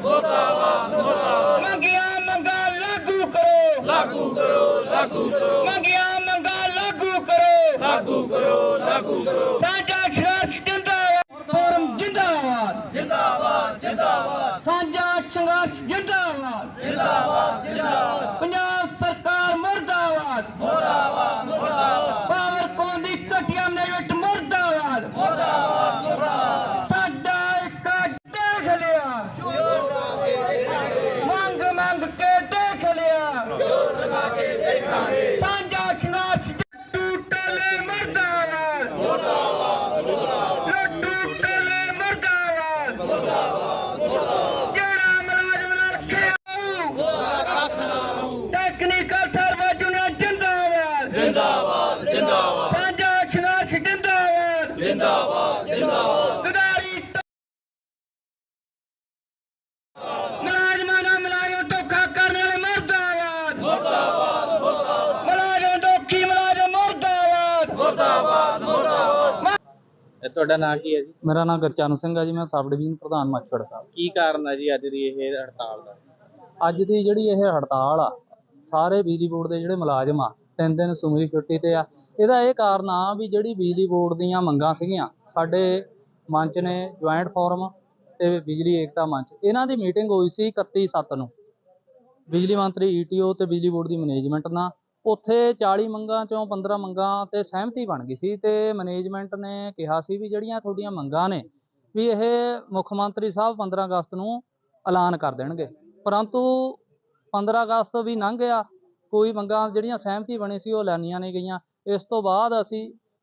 ਮੁਰਦਾਬਾਦ ਮੁਰਦਾਬਾਦ। ਮੁਰਦਾਬਾਦ ਮੰਗੀਆਂ ਮੰਗਾਂ ਲਾਗੂ ਕਰੋ। ਲਾਗੂ ਕਰੋ ਲਾਗੂ ਕਰੋ। ਮੰਗੀਆਂ ਮੰਗਾਂ ਲਾਗੂ ਕਰੋ। ਲਾਗੂ ਕਰੋ ਲਾਗੂ ਕਰੋ। ਜਿੰਦਾਬਾਦ ਜਿੰਦਾਬਾਦ ਸਾਂਝਾ ਸੰਘਰਸ਼ ਜਿੰਦਾਬਾਦ ਜਿੰਦਾਬਾਦ ਗਦਾਰੀ ਮੁਲਾਜ਼ਮਾਂ ਨਾਲ ਧੋਖਾ ਕਰਨ ਵਾਲੇ ਮਰਦਾਬਾਦ ਮੁਰਦਾਬਾਦ ਮੁਰਦਾਬਾਦ ਮੁਲਾਜ਼ਮ ਧੋਖੀ ਮੁਲਾਜ਼ਮ ਮੁਰਦਾਬਾਦ ਇਹ ਤੁਹਾਡਾ ਨਾਂ ਕੀ ਹੈ ਜੀ? ਮੇਰਾ ਨਾਮ ਗੁਰਚਰਨ ਸਿੰਘ ਹੈ ਜੀ ਮੈਂ ਸਬ ਡਿਵੀਜ਼ਨ ਪ੍ਰਧਾਨ ਮੱਛੜ ਸਾਹਿਬ। ਕੀ ਕਾਰਨ ਹੈ ਜੀ ਅੱਜ ਦੀ ਇਹ ਹੜਤਾਲ ਦਾ? ਅੱਜ ਦੀ ਜਿਹੜੀ ਇਹ ਹੜਤਾਲ ਆ ਸਾਰੇ ਬਿਜਲੀ ਬੋਰਡ ਦੇ ਜਿਹੜੇ ਮੁਲਾਜ਼ਮ ਆ ਤਿੰਨ ਦਿਨ ਸਮੂਹਿਕ ਛੁੱਟੀ ਤੇ ਆ ਇਹਦਾ ਇਹ ਕਾਰਨ ਆ ਵੀ ਜਿਹੜੀ ਬਿਜਲੀ ਬੋਰਡ ਦੀਆਂ ਮੰਗਾਂ ਸੀਗੀਆਂ ਸਾਡੇ ਮੰਚ ਨੇ ਜੁਆਇੰਟ ਫੋਰਮ ਤੇ ਬਿਜਲੀ ਏਕਤਾ ਮੰਚ ਇਹਨਾਂ ਦੀ ਮੀਟਿੰਗ ਹੋਈ ਸੀ 31 ਸੱਤ ਨੂੰ। ਬਿਜਲੀ ਮੰਤਰੀ ਈਟੀਓ ਤੇ ਬਿਜਲੀ ਬੋਰਡ ਦੀ ਮੈਨੇਜਮੈਂਟ ਨਾਲ ਉੱਥੇ 40 ਮੰਗਾਂ ਚੋਂ 15 ਮੰਗਾਂ ਤੇ ਸਹਿਮਤੀ ਬਣ ਗਈ ਸੀ ਤੇ ਮੈਨੇਜਮੈਂਟ ਨੇ ਕਿਹਾ ਸੀ ਵੀ ਜਿਹੜੀਆਂ ਤੁਹਾਡੀਆਂ ਮੰਗਾਂ ਨੇ ਵੀ ਇਹ ਮੁੱਖ ਮੰਤਰੀ ਸਾਹਿਬ 15 ਅਗਸਤ ਨੂੰ ਐਲਾਨ ਕਰ ਦੇਣਗੇ। ਪਰੰਤੂ 15 ਅਗਸਤ ਵੀ ਲੰਘ ਗਿਆ ਕੋਈ ਮੰਗਾਂ ਜਿਹੜੀਆਂ ਸਹਿਮਤੀ ਬਣੀ ਸੀ ਉਹ ਐਲਾਨੀਆਂ ਨਹੀਂ ਗਈਆਂ। ਇਸ ਤੋਂ ਬਾਅਦ ਅਸੀਂ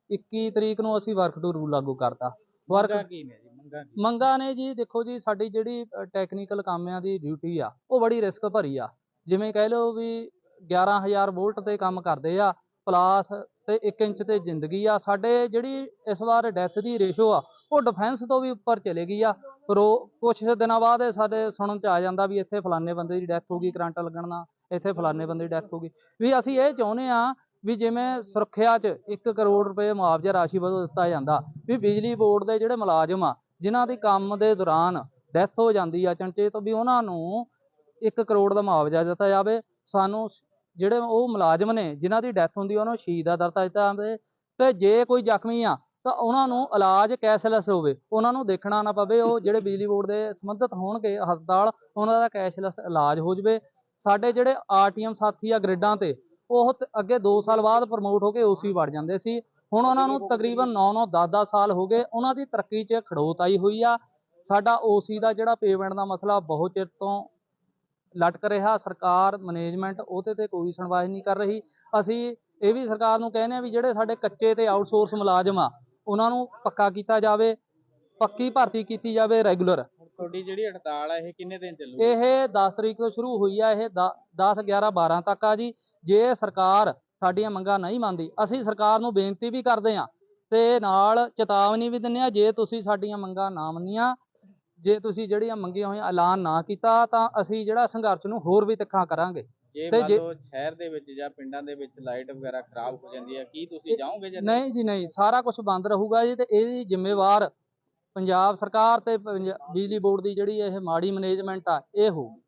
21 ਤਰੀਕ ਨੂੰ ਅਸੀਂ ਵਰਕ ਟੂ ਰੂਲ ਲਾਗੂ ਕਰਤਾ। ਵਰਕ ਕੀ ਨੇ ਜੀ? ਮੰਗਾਂ ਨੇ? ਜੀ ਦੇਖੋ ਜੀ ਸਾਡੀ ਜਿਹੜੀ ਟੈਕਨੀਕਲ ਕਾਮਿਆਂ ਦੀ ਡਿਊਟੀ ਆ ਉਹ ਬੜੀ ਰਿਸਕ ਭਰੀ ਆ। ਜਿਵੇਂ ਕਹਿ ਲਓ ਵੀ 11000 ਵੋਲਟ ਤੇ ਕੰਮ ਕਰਦੇ ਆ ਪਲਾਸ ਤੇ 1 ਇੰਚ ਤੇ ਜ਼ਿੰਦਗੀ ਆ। ਸਾਡੇ ਜਿਹੜੀ ਇਸ ਵਾਰ ਡੈਥ ਦੀ ਰੇਸ਼ੋ ਆ, ਉਹ ਡਿਫੈਂਸ ਤੋਂ ਵੀ ਉੱਪਰ ਚਲੇ ਗਈ ਆ। ਰੋ, ਕੁਛ ਦਿਨਾਂ ਬਾਅਦ ਸਾਡੇ ਸੁਣਨ ਚ ਆ ਜਾਂਦਾ ਵੀ ਇੱਥੇ ਫਲਾਣੇ ਬੰਦੇ ਦੀ ਡੈਥ ਹੋ ਗਈ, ਕਰੰਟ ਲੱਗਣ ਨਾਲ, ਇੱਥੇ ਫਲਾਣੇ ਬੰਦੇ ਦੀ ਡੈਥ ਹੋ ਗਈ। ਵੀ ਅਸੀਂ ਇਹ ਚਾਹੁੰਦੇ ਆ ਵੀ ਜਿਵੇਂ ਸੁਰੱਖਿਆ 'ਚ 1 ਕਰੋੜ ਰੁਪਏ ਮੁਆਵਜ਼ਾ ਰਾਸ਼ੀ ਵਜੋਂ ਦਿੱਤਾ ਜਾਂਦਾ, ਵੀ ਬਿਜਲੀ ਬੋਰਡ ਦੇ ਜਿਹੜੇ ਮੁਲਾਜ਼ਮ ਆ, ਜਿਨ੍ਹਾਂ ਦੀ ਕੰਮ ਦੇ ਦੌਰਾਨ ਡੈਥ ਹੋ ਜਾਂਦੀ ਆ ਚਣਚੇਤ ਵੀ ਉਹਨਾਂ ਨੂੰ 1 ਕਰੋੜ ਦਾ ਮੁਆਵਜ਼ਾ ਦਿੱਤਾ ਜਾਵੇ। ਸਾਨੂੰ ਜਿਹੜੇ ਉਹ ਮੁਲਾਜ਼ਮ ਨੇ, ਜਿਨ੍ਹਾਂ ਦੀ ਡੈਥ ਹੁੰਦੀ ਆ, ਉਹਨਾਂ ਨੂੰ ਸ਼ਹੀਦ ਦਾ ਦਰਜਾ ਦਿੱਤਾ ਜਾਵੇ ਤੇ ਜੇ ਕੋਈ ਜ਼ਖਮੀ ਆ, ਤਾਂ ਉਹਨਾਂ ਨੂੰ ਇਲਾਜ ਕੈਸ਼ਲੈਸ ਹੋਵੇ। ਉਹਨਾਂ ਨੂੰ ਦੇਖਣਾ ਨਾ ਪਵੇ, ਉਹ ਜਿਹੜੇ ਬਿਜਲੀ ਬੋਰਡ ਦੇ ਸੰਬੰਧਿਤ ਹੋਣਗੇ, ਹਸਪਤਾਲ, ਉਹਨਾਂ ਦਾ ਕੈਸ਼ਲੈਸ ਇਲਾਜ ਹੋ ਜਾਵੇ। ਸਾਡੇ ਜਿਹੜੇ ਆਰਟੀਐਮ ਸਾਥੀ ਆ ਗ੍ਰਿਡਾਂ ਤੇ, ਉਹ ਅੱਗੇ 2 ਸਾਲ ਬਾਅਦ ਪ੍ਰਮੋਟ ਹੋ ਕੇ ਓਸੀ ਵੜ ਜਾਂਦੇ ਸੀ। ਹੁਣ ਉਹਨਾਂ ਨੂੰ ਤਕਰੀਬਨ 9-9 10-10 ਸਾਲ ਹੋ ਗਏ, ਉਹਨਾਂ ਦੀ ਤਰੱਕੀ 'ਚ ਖੜੋਤ ਆਈ ਹੋਈ ਆ। ਸਾਡਾ ਓਸੀ ਦਾ ਜਿਹੜਾ ਪੇਮੈਂਟ ਦਾ ਮਸਲਾ ਬਹੁਤ ਚਿਰ ਤੋਂ ਲਟਕ ਰਿਹਾ ਸਰਕਾਰ ਮੈਨੇਜਮੈਂਟ ਉਹਦੇ ਤੇ ਕੋਈ ਸੁਣਵਾਈ ਨਹੀਂ ਕਰ ਰਹੀ। ਅਸੀਂ ਇਹ ਵੀ ਸਰਕਾਰ ਨੂੰ ਕਹਿੰਦੇ ਆ ਵੀ ਜਿਹੜੇ ਸਾਡੇ ਕੱਚੇ ਤੇ ਆਊਟਸੋਰਸ ਮੁਲਾਜ਼ਮ ਆ ਉਹਨਾਂ ਨੂੰ ਪੱਕਾ ਕੀਤਾ ਜਾਵੇ ਪੱਕੀ ਭਰਤੀ ਕੀਤੀ ਜਾਵੇ ਰੈਗੂਲਰ ਤੁਹਾਡੀ ਜਿਹੜੀ ਹੜਤਾਲ ਹੈ ਇਹ ਕਿੰਨੇ ਦਿਨ ਚੱਲੂਗੀ? ਇਹ 10 ਤਰੀਕ ਤੋਂ ਸ਼ੁਰੂ ਹੋਈ ਆ ਇਹ 10 11 12 ਤੱਕ ਆ ਜੀ। ਜੇ ਸਰਕਾਰ ਸਾਡੀਆਂ ਮੰਗਾਂ ਨਹੀਂ ਮੰਨਦੀ ਅਸੀਂ ਸਰਕਾਰ ਨੂੰ ਬੇਨਤੀ ਵੀ ਕਰਦੇ ਆ ਤੇ ਨਾਲ ਚੇਤਾਵਨੀ ਵੀ ਦਿੰਦੇ ਆ ਜੇ ਤੁਸੀਂ ਸਾਡੀਆਂ ਮੰਗਾਂ ਨਾ ਮੰਨੀਆਂ ਜੇ ਤੁਸੀਂ ਜਿਹੜੀਆਂ ਮੰਗੀਆਂ ਹੋਈਆਂ ਐਲਾਨ ਨਾ ਕੀਤਾ ਤਾਂ ਅਸੀਂ ਜਿਹੜਾ ਸੰਘਰਸ਼ ਨੂੰ ਹੋਰ ਵੀ ਤਿੱਖਾ ਕਰਾਂਗੇ। ਜੇ ਮੰਨ ਲਓ ਸ਼ਹਿਰ ਦੇ ਵਿੱਚ ਜਾਂ ਪਿੰਡਾਂ ਦੇ ਵਿੱਚ ਲਾਈਟ ਵਗੈਰਾ ਖਰਾਬ ਹੋ ਜਾਂਦੀ ਹੈ ਕੀ ਤੁਸੀਂ ਜਾਓਗੇ ਜਾਂ ਨਹੀਂ ਜੀ ਨਹੀਂ ਸਾਰਾ ਕੁਝ ਬੰਦ ਰਹੂਗਾ ਜੀ ਤੇ ਇਹਦੀ ਜ਼ਿੰਮੇਵਾਰ ਪੰਜਾਬ ਸਰਕਾਰ ਤੇ ਬਿਜਲੀ ਬੋਰਡ ਦੀ ਜਿਹੜੀ ਇਹ ਮਾੜੀ ਮੈਨੇਜਮੈਂਟ ਆ ਇਹ ਹੋਊਗੀ।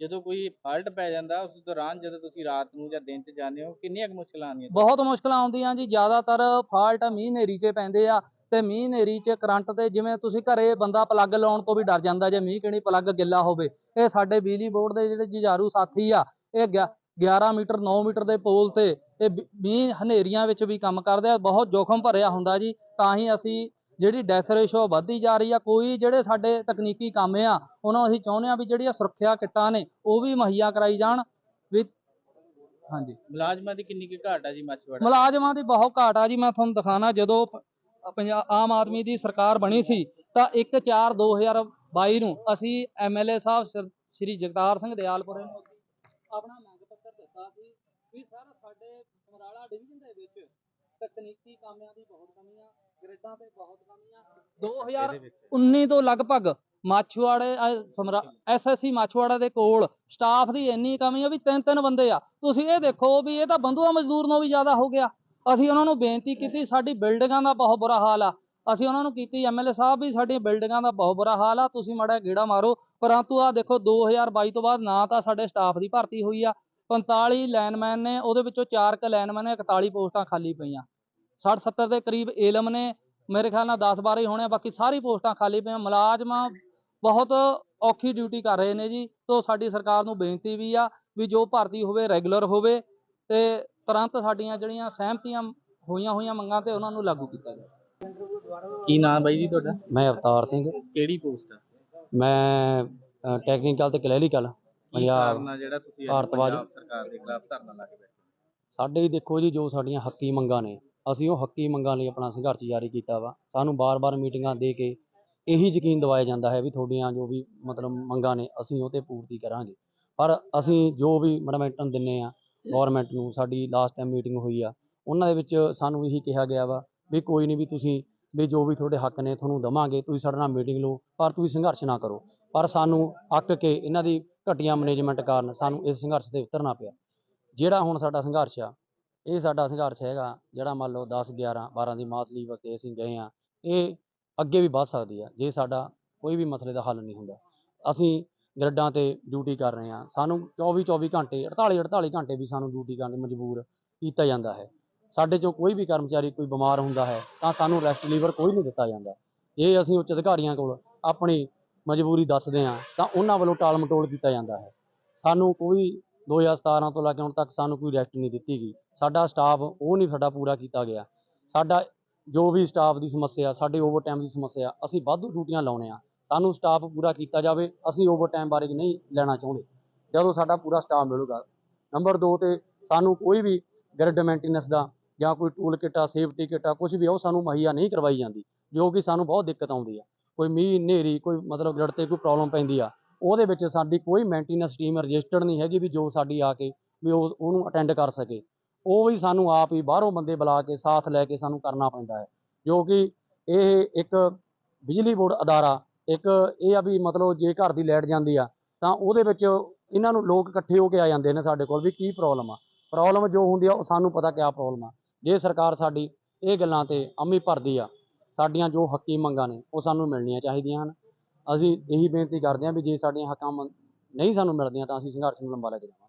ਜਦੋਂ ਕੋਈ ਫਾਲਟ ਪੈ ਜਾਂਦਾ ਉਸ ਦੌਰਾਨ ਜਦੋਂ ਤੁਸੀਂ ਰਾਤ ਨੂੰ ਜਾਂ ਦਿਨ 'ਚ ਜਾਂਦੇ ਹੋ ਕਿੰਨੀਆਂ ਮੁਸ਼ਕਲਾਂ ਆਉਂਦੀਆਂ? ਬਹੁਤ ਮੁਸ਼ਕਲਾਂ ਆਉਂਦੀਆਂ ਜੀ ਜ਼ਿਆਦਾਤਰ ਫਾਲਟ ਮੀਂਹ ਹਨੇਰੀ 'ਚ ਪੈਂਦੇ ਆ। ਤੇ ਮੀਂਹ ਹਨੇਰੀ 'ਚ ਕਰੰਟ ਤੇ ਜਿਵੇਂ ਤੁਸੀਂ ਘਰੇ ਬੰਦਾ ਪਲੱਗ ਲਾਉਣ ਤੋਂ ਵੀ ਡਰ ਜਾਂਦਾ ਜੇ ਮੀਂਹ ਕਿਣੀ ਪਲੱਗ ਗਿੱਲਾ ਹੋਵੇ। ਇਹ ਸਾਡੇ ਬਿਜਲੀ ਬੋਰਡ ਦੇ ਜਿਹੜੇ ਜੁਝਾਰੂ ਸਾਥੀ ਆ ਇਹ ਗਿਆ- 11 ਮੀਟਰ 9 ਮੀਟਰ ਦੇ ਪੋਲ ਤੇ ਇਹ ਮੀਂਹ ਹਨੇਰੀਆਂ ਵਿੱਚ ਵੀ ਕੰਮ ਕਰਦੇ ਆ ਬਹੁਤ ਜੋਖਮ ਭਰਿਆ ਹੁੰਦਾ ਜੀ। ਤਾਂ ਹੀ ਅਸੀਂ ਜਿਹੜੀ ਡੈਥ ਰੇਸ਼ੋ ਵੱਧਦੀ ਜਾ ਰਹੀ ਆ ਕੋਈ ਜਿਹੜੇ ਸਾਡੇ ਤਕਨੀਕੀ ਕੰਮ ਆ ਉਹਨਾਂ ਨੂੰ ਅਸੀਂ ਚਾਹੁੰਦੇ ਆ ਵੀ ਜਿਹੜੀਆਂ ਸੁਰੱਖਿਆ ਕਿੱਟਾਂ ਨੇ ਉਹ ਵੀ ਮੁਹੱਈਆ ਕਰਾਈ ਜਾਣ। ਵੀ ਹਾਂਜੀ। ਮੁਲਾਜ਼ਮਾਂ ਦੀ ਕਿੰਨੀ ਕੁ ਘਾਟ ਹੈ ਜੀ ਮੱਛਵਾੜਾ? ਮੁਲਾਜ਼ਮਾਂ ਦੀ ਬਹੁਤ ਘਾਟ ਆ ਜੀ ਮੈਂ ਤੁਹਾਨੂੰ ਦਿਖਾਣਾ ਜਦੋਂ ਪੰਜਾਬ ਆਮ ਆਦਮੀ ਦੀ ਸਰਕਾਰ ਬਣੀ ਸੀ ਤਾਂ 1 4 2022 ਨੂੰ ਅਸੀਂ ਐਮਐਲਏ ਸਾਹਿਬ ਸਰ- ਜਗਤਾਰ ਸਿੰਘ ਦਿਆਲਪੁਰੇ ਨੂੰ ਆਪਣਾ ਮੰਗ ਪੱਤਰ ਦਿੱਤਾ ਸੀ ਵੀ ਸਰ ਸਾਡੇ ਸਮਰਾਲਾ ਡਿਵੀਜ਼ਨ ਦੇ ਵਿੱਚ ਤਕਨੀਕੀ ਕਾਮਿਆਂ ਦੀ ਬਹੁਤ ਕਮੀ ਆ ਗ੍ਰਿਡਾਂ ਤੇ ਬਹੁਤ ਕਮੀ ਆ 2019 ਤੋਂ ਲਗਭਗ ਮਾਛੂਆੜੇ ਐਸਐਸਸੀ ਮਾਛੂਆੜਾ ਦੇ ਕੋਲ ਸਟਾਫ ਦੀ ਇੰਨੀ ਕਮੀ ਆ ਵੀ ਤਿੰਨ ਤਿੰਨ ਬੰਦੇ ਆ। ਤੁਸੀਂ ਇਹ ਦੇਖੋ ਵੀ ਇਹ ਤਾਂ ਬੰਦੂਆ ਮਜ਼ਦੂਰ ਨਾਲੋਂ ਵੀ ਜ਼ਿਆਦਾ ਹੋ ਗਿਆ। ਅਸੀਂ ਉਹਨਾਂ ਨੂੰ ਬੇਨਤੀ ਕੀਤੀ ਸਾਡੀ ਬਿਲਡਿੰਗਾਂ ਦਾ ਬਹੁਤ ਬੁਰਾ ਹਾਲ ਆ। ਅਸੀਂ ਉਹਨਾਂ ਨੂੰ ਕੀਤੀ ਐਮਐਲਏ ਸਾਹਿਬ ਵੀ ਸਾਡੀ ਬਿਲਡਿੰਗਾਂ ਦਾ ਬਹੁਤ ਬੁਰਾ ਹਾਲ ਆ। ਤੁਸੀਂ ਮਾੜਾ ਗੇੜਾ ਮਾਰੋ। ਪਰੰਤੂ ਆ ਦੇਖੋ 2022 ਤੋਂ ਬਾਅਦ ਨਾ ਤਾਂ ਸਾਡੇ ਸਟਾਫ ਦੀ ਭਰਤੀ ਹੋਈ ਆ। 45 ਲਾਈਨਮੈਨ ਨੇ ਉਹਦੇ ਵਿੱਚੋਂ 4 ਕ ਲਾਈਨਮੈਨ ਨੇ 41 ਪੋਸਟਾਂ ਖਾਲੀ ਪਈਆਂ। 60 70 ਦੇ ਕਰੀਬ ਏਲਮ ਨੇ ਮੇਰੇ ਖਿਆਲ ਨਾਲ 10 12 ਹੀ ਹੋਣੇ ਆ, ਬਾਕੀ ਸਾਰੀ ਪੋਸਟਾਂ ਖਾਲੀ ਪਈਆਂ। ਮੁਲਾਜ਼ਮਾਂ ਬਹੁਤ ਔਖੀ ਡਿਊਟੀ ਕਰ ਰਹੇ ਨੇ ਜੀ। ਤੋਂ ਸਾਡੀ ਸਰਕਾਰ ਨੂੰ ਬੇਨਤੀ ਵੀ ਆ ਵੀ ਜੋ ਭਰਤੀ ਹੋਵੇ ਰੈਗੂਲਰ ਹੋਵੇ ਤੇ ਤੁਰੰਤ ਸਾਡੀਆਂ ਜਿਹੜੀਆਂ ਸਹਿਮਤੀਆਂ ਹੋਈਆਂ ਹੋਈਆਂ ਮੰਗਾਂ ਤੇ ਉਹਨਾਂ ਨੂੰ ਲਾਗੂ ਕੀਤਾ ਜਾਵੇ ਕੀ ਨਾਮ ਬਾਈ ਜੀ ਤੁਹਾਡਾ? ਮੈਂ ਅਵਤਾਰ ਸਿੰਘ। ਕਿਹੜੀ ਪੋਸਟ ਆ? ਮੈਂ ਟੈਕਨੀਕਲ ਤੇ ਕਲੈਰੀਕਲ ਪੰਜਾਬ ਜਿਹੜਾ ਤੁਸੀਂ ਭਾਰਤਵਾਜ। ਸਰਕਾਰ ਦੇ ਖਿਲਾਫ ਧਰਨਾ ਲਾ ਕੇ ਬੈਠੇ ਸਾਡੇ ਦੇਖੋ ਜੀ ਜੋ ਸਾਡੀਆਂ ਹੱਕੀ ਮੰਗਾਂ ਨੇ ਅਸੀਂ ਉਹ ਹੱਕੀ ਮੰਗਾਂ ਲਈ ਆਪਣਾ ਸੰਘਰਸ਼ ਜਾਰੀ ਕੀਤਾ ਵਾ। ਸਾਨੂੰ ਬਾਰ-ਬਾਰ ਮੀਟਿੰਗਾਂ ਦੇ ਕੇ ਇਹੀ ਯਕੀਨ ਦਿਵਾਇਆ ਜਾਂਦਾ ਹੈ ਵੀ ਤੁਹਾਡੀਆਂ ਜੋ ਵੀ ਮਤਲਬ ਮੰਗਾਂ ਨੇ ਅਸੀਂ ਉਹ ਤੇ ਪੂਰਤੀ ਕਰਾਂਗੇ। ਪਰ ਅਸੀਂ ਜੋ ਵੀ ਮਨਮੈਂਟਨ ਦਿੰਨੇ ਆ ਗਵਰਨਮੈਂਟ ਨੂੰ ਸਾਡੀ ਲਾਸਟ ਟਾਈਮ ਮੀਟਿੰਗ ਹੋਈ ਆ, ਉਹਨਾਂ ਦੇ ਵਿੱਚ ਸਾਨੂੰ ਇਹੀ ਕਿਹਾ ਗਿਆ ਵਾ ਵੀ ਕੋਈ ਨਹੀਂ ਵੀ ਤੁਸੀਂ ਵੀ ਜੋ ਵੀ ਤੁਹਾਡੇ ਹੱਕ ਨੇ ਤੁਹਾਨੂੰ ਦਵਾਂਗੇ, ਤੁਸੀਂ ਸਾਡੇ ਨਾਲ ਮੀਟਿੰਗ ਲਓ, ਪਰ ਤੁਸੀਂ ਸੰਘਰਸ਼ ਨਾ ਕਰੋ। ਪਰ ਸਾਨੂੰ ਅੱਕ ਕੇ ਇਹਨਾਂ ਦੀ ਘਟੀਆ ਮੈਨੇਜਮੈਂਟ ਕਾਰਨ ਸਾਨੂੰ ਇਸ ਸੰਘਰਸ਼ ਤੇ ਉਤਰਨਾ ਪਿਆ। ਜਿਹੜਾ ਹੁਣ ਸਾਡਾ ਸੰਘਰਸ਼ ਆ, ਇਹ ਸਾਡਾ ਸੰਘਰਸ਼ ਹੈਗਾ, ਜਿਹੜਾ ਮੰਨ ਲਓ 10 11 12 ਦੀ ਮਾਸ ਲੀਵ ਤੇ ਅਸੀਂ ਗਏ ਆ, ਇਹ ਅੱਗੇ ਵੀ ਵੱਧ ਸਕਦੀ ਆ, ਜੇ ਸਾਡਾ ਕੋਈ ਵੀ ਮਸਲੇ ਦਾ ਹੱਲ ਨਹੀਂ ਹੁੰਦਾ। ਅਸੀਂ ਗ੍ਰਿਡਾਂ ਤੇ ਡਿਊਟੀ ਕਰ ਰਹੇ ਹਾਂ। ਸਾਨੂੰ 24 24 ਘੰਟੇ 48 48 ਘੰਟੇ ਵੀ ਸਾਨੂੰ ਡਿਊਟੀ ਕਰਨ ਲਈ ਮਜਬੂਰ ਕੀਤਾ ਜਾਂਦਾ ਹੈ। ਸਾਡੇ ਚੋਂ ਕੋਈ ਵੀ ਕਰਮਚਾਰੀ ਕੋਈ ਬਿਮਾਰ ਹੁੰਦਾ ਹੈ ਤਾਂ ਸਾਨੂੰ ਰੈਸਟ ਲੀਵਰ ਕੋਈ ਨਹੀਂ ਦਿੱਤਾ ਜਾਂਦਾ। ਜੇ ਅਸੀਂ ਉੱਚ ਅਧਿਕਾਰੀਆਂ ਕੋਲ ਆਪਣੀ ਮਜਬੂਰੀ ਦੱਸਦੇ ਹਾਂ ਤਾਂ ਉਹਨਾਂ ਵੱਲੋਂ ਟਾਲ ਮਟੋਲ ਕੀਤਾ ਜਾਂਦਾ ਹੈ। ਸਾਨੂੰ ਕੋਈ 2017 ਤੋਂ ਲੈ ਕੇ ਹੁਣ ਤੱਕ ਸਾਨੂੰ ਕੋਈ ਰੈਸਟ ਨਹੀਂ ਦਿੱਤੀ ਗਈ। ਸਾਡਾ ਸਟਾਫ ਉਹ ਨਹੀਂ ਸਾਡਾ ਪੂਰਾ ਕੀਤਾ ਗਿਆ। ਸਾਡਾ ਜੋ ਵੀ ਸਟਾਫ ਦੀ ਸਮੱਸਿਆ, ਸਾਡੇ ਓਵਰਟਾਈਮ ਦੀ ਸਮੱਸਿਆ, ਅਸੀਂ ਵਾਧੂ ਡਿਊਟੀਆਂ ਲਾਉਣੇ ਆ ਸਾਨੂੰ ਸਟਾਫ ਪੂਰਾ ਕੀਤਾ ਜਾਵੇ, ਅਸੀਂ ਓਵਰਟਾਈਮ ਬਾਰੇ ਨਹੀਂ ਲੈਣਾ ਚਾਹੁੰਦੇ। ਜਦੋਂ ਸਾਡਾ ਪੂਰਾ ਸਟਾਫ ਮਿਲੂਗਾ। ਨੰਬਰ 2 ਤੇ ਸਾਨੂੰ ਕੋਈ ਵੀ ਗ੍ਰਿਡ ਮੇਨਟੇਨੈਂਸ ਦਾ ਜਾਂ ਕੋਈ ਟੂਲ ਕਿੱਟ ਆ ਸੇਫਟੀ ਕਿੱਟ ਆ ਕੁਝ ਵੀ ਉਹ ਸਾਨੂੰ ਮੁਹੱਈਆ ਨਹੀਂ ਕਰਵਾਈ ਜਾਂਦੀ, ਜੋ ਕਿ ਸਾਨੂੰ ਬਹੁਤ ਦਿੱਕਤ ਆਉਂਦੀ ਆ। ਕੋਈ ਮੀਂਹ, ਹਨੇਰੀ, ਕੋਈ ਮਤਲਬ ਗ੍ਰਿਡ ਤੇ ਕੋਈ ਪ੍ਰੋਬਲਮ ਪੈਂਦੀ ਆ, ਉਹਦੇ ਵਿੱਚ ਸਾਡੀ ਕੋਈ ਮੇਨਟੇਨੈਂਸ ਟੀਮ ਰਜਿਸਟਰਡ ਨਹੀਂ ਹੈਗੀ ਵੀ ਜੋ ਸਾਡੀ ਆ ਕੇ ਵੀ ਉਹ, ਉਹਨੂੰ ਅਟੈਂਡ ਕਰ ਸਕੇ। ਉਹ ਵੀ ਸਾਨੂੰ ਆਪ ਹੀ ਬਾਹਰੋਂ ਬੰਦੇ ਬੁਲਾ ਕੇ, ਸਾਥ ਲੈ ਕੇ ਸਾਨੂੰ ਕਰਨਾ ਪੈਂਦਾ ਹੈ, ਜੋ ਕਿ ਇਹ ਇੱਕ ਬਿਜਲੀ ਬੋਰਡ ਅਦਾਰਾ ਇੱਕ ਇਹ ਆ ਵੀ ਮਤਲਬ ਜੇ ਘਰ ਦੀ ਲਾਈਟ ਜਾਂਦੀ ਆ, ਤਾਂ ਉਹਦੇ ਵਿੱਚ ਇਹਨਾਂ ਨੂੰ ਲੋਕ ਇਕੱਠੇ ਹੋ ਕੇ ਆ ਜਾਂਦੇ ਨੇ ਸਾਡੇ ਕੋਲ ਵੀ ਕੀ ਪ੍ਰੋਬਲਮ ਆ। ਪ੍ਰੋਬਲਮ ਜੋ ਹੁੰਦੀ ਆ, ਉਹ ਸਾਨੂੰ ਪਤਾ ਕਿਆ ਪ੍ਰੋਬਲਮ ਆ। ਜੇ ਸਰਕਾਰ ਸਾਡੀ ਇਹ ਗੱਲਾਂ ਤੇ ਅਮੀ ਭਰਦੀ ਆ, ਸਾਡੀਆਂ ਜੋ ਹੱਕੀ ਮੰਗਾਂ ਨੇ, ਉਹ ਸਾਨੂੰ ਮਿਲਣੀਆਂ ਚਾਹੀਦੀਆਂ ਹਨ। ਅਸੀਂ ਇਹੀ ਬੇਨਤੀ ਕਰਦੇ ਹਾਂ ਵੀ ਜੇ ਸਾਡੀਆਂ ਹੱਕਾਂ ਮੰਗ- ਨਹੀਂ ਸਾਨੂੰ ਮਿਲਦੀਆਂ ਤਾਂ ਅਸੀਂ ਸੰਘਰਸ਼ ਨੂੰ ਲੰਬਾ ਲੈ ਕੇ ਜਾਵਾਂਗੇ।